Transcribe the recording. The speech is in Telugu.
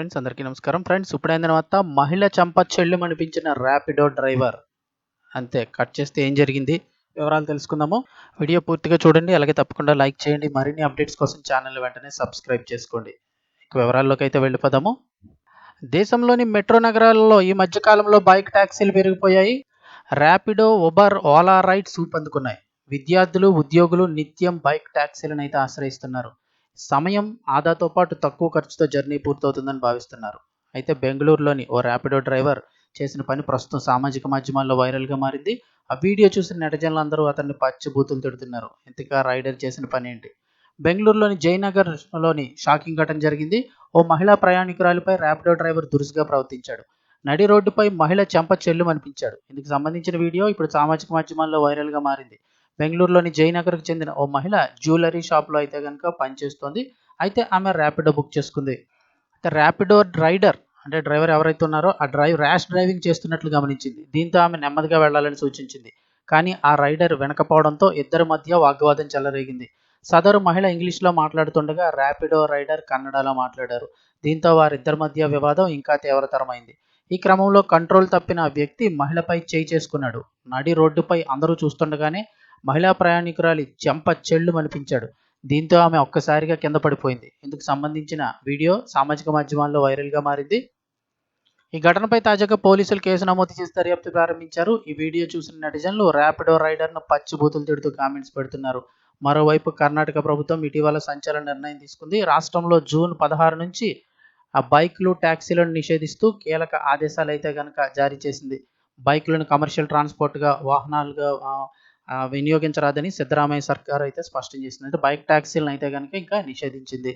ఫ్రెండ్స్ అందరికీ నమస్కారం. ఫ్రెండ్స్ ఇప్పుడైన తర్వాత మహిళ చంప చెల్లు అనిపించిన ర్యాపిడో డ్రైవర్ అంతే కట్ చేస్తే ఏం జరిగింది? వివరాలు తెలుసుకుందాము. వీడియో పూర్తిగా చూడండి అలాగే తప్పకుండా లైక్ చేయండి. మరిన్ని అప్డేట్స్ కోసం ఛానల్ వెంటనే సబ్స్క్రైబ్ చేసుకోండి. ఇక వివరాల్లోకి అయితే వెళ్ళిపోదాము. దేశంలోని మెట్రో నగరాలలో ఈ మధ్య కాలంలో బైక్ ట్యాక్సీలు పెరిగిపోయాయి. ర్యాపిడో ఉబర్ ఓలా రైడ్ సూప్ అందుకున్నాయి విద్యార్థులు ఉద్యోగులు నిత్యం బైక్ ట్యాక్సీలను అయితే ఆశ్రయిస్తున్నారు. సమయం ఆదాతో పాటు తక్కువ ఖర్చుతో జర్నీ పూర్తవుతుందని భావిస్తున్నారు. అయితే బెంగళూరులోని ఓ ర్యాపిడో డ్రైవర్ చేసిన పని ప్రస్తుతం సామాజిక మాధ్యమాల్లో వైరల్గా మారింది. ఆ వీడియో చూసిన నెటిజన్లు అందరూ అతన్ని పచ్చి బూతులు తిడుతున్నారు ఇంతగా రైడర్ చేసిన పని ఏంటి? బెంగళూరులోని జయనగర్లోని షాకింగ్ ఘటన జరిగింది. ఓ మహిళా ప్రయాణికురాలిపై ర్యాపిడో డ్రైవర్ దురుసుగా ప్రవర్తించాడు. నడి రోడ్డుపై మహిళ చెంప చెల్లు అనిపించాడు ఇందుకు సంబంధించిన వీడియో ఇప్పుడు సామాజిక మాధ్యమాల్లో వైరల్గా మారింది. బెంగళూరులోని జయనగర్కు చెందిన ఓ మహిళ జ్యువెలరీ షాప్లో అయితే కనుక పనిచేస్తోంది. అయితే ఆమె ర్యాపిడో బుక్ చేసుకుంది. అయితే ర్యాపిడో రైడర్ అంటే డ్రైవర్ ఎవరైతే ఉన్నారో ఆ డ్రైవ్ ర్యాష్ డ్రైవింగ్ చేస్తున్నట్లు గమనించింది. దీంతో ఆమె నెమ్మదిగా వెళ్ళాలని సూచించింది. కానీ ఆ రైడర్ వెనకపోవడంతో ఇద్దరి మధ్య వాగ్వాదం చెలరేగింది. సదరు మహిళ ఇంగ్లీష్లో మాట్లాడుతుండగా ర్యాపిడో రైడర్ కన్నడలో మాట్లాడారు. దీంతో వారిద్దరి మధ్య వివాదం ఇంకా తీవ్రతరమైంది. ఈ క్రమంలో కంట్రోల్ తప్పిన వ్యక్తి మహిళపై చేయి చేసుకున్నాడు. నడి రోడ్డుపై అందరూ చూస్తుండగానే మహిళా ప్రయాణికురాలి చెంప చెళ్ళు అనిపించాడు దీంతో ఆమె ఒక్కసారిగా కింద పడిపోయింది. ఇందుకు సంబంధించిన వీడియో సామాజిక మాధ్యమాల్లో వైరల్గా మారింది. ఈ ఘటనపై తాజాగా పోలీసులు కేసు నమోదు చేసి దర్యాప్తు ప్రారంభించారు. ఈ వీడియో చూసిన నెటిజన్లు ర్యాపిడో రైడర్ను పచ్చిబూతులు తిడుతూ కామెంట్స్ పెడుతున్నారు. మరోవైపు కర్ణాటక ప్రభుత్వం ఇటీవల సంచలన నిర్ణయం తీసుకుంది. రాష్ట్రంలో జూన్ పదహారు నుంచి ఆ బైక్లు ట్యాక్సీలను నిషేధిస్తూ కీలక ఆదేశాలు అయితే కనుక జారీ చేసింది. బైక్లను కమర్షియల్ ట్రాన్స్పోర్ట్గా వాహనాలుగా వినియోగించరాదని సిద్ధరామయ్య సర్కార్ అయితే స్పష్టం చేసింది అంటే బైక్ ట్యాక్సీలను అయితే కనుక ఇంకా నిషేధించింది.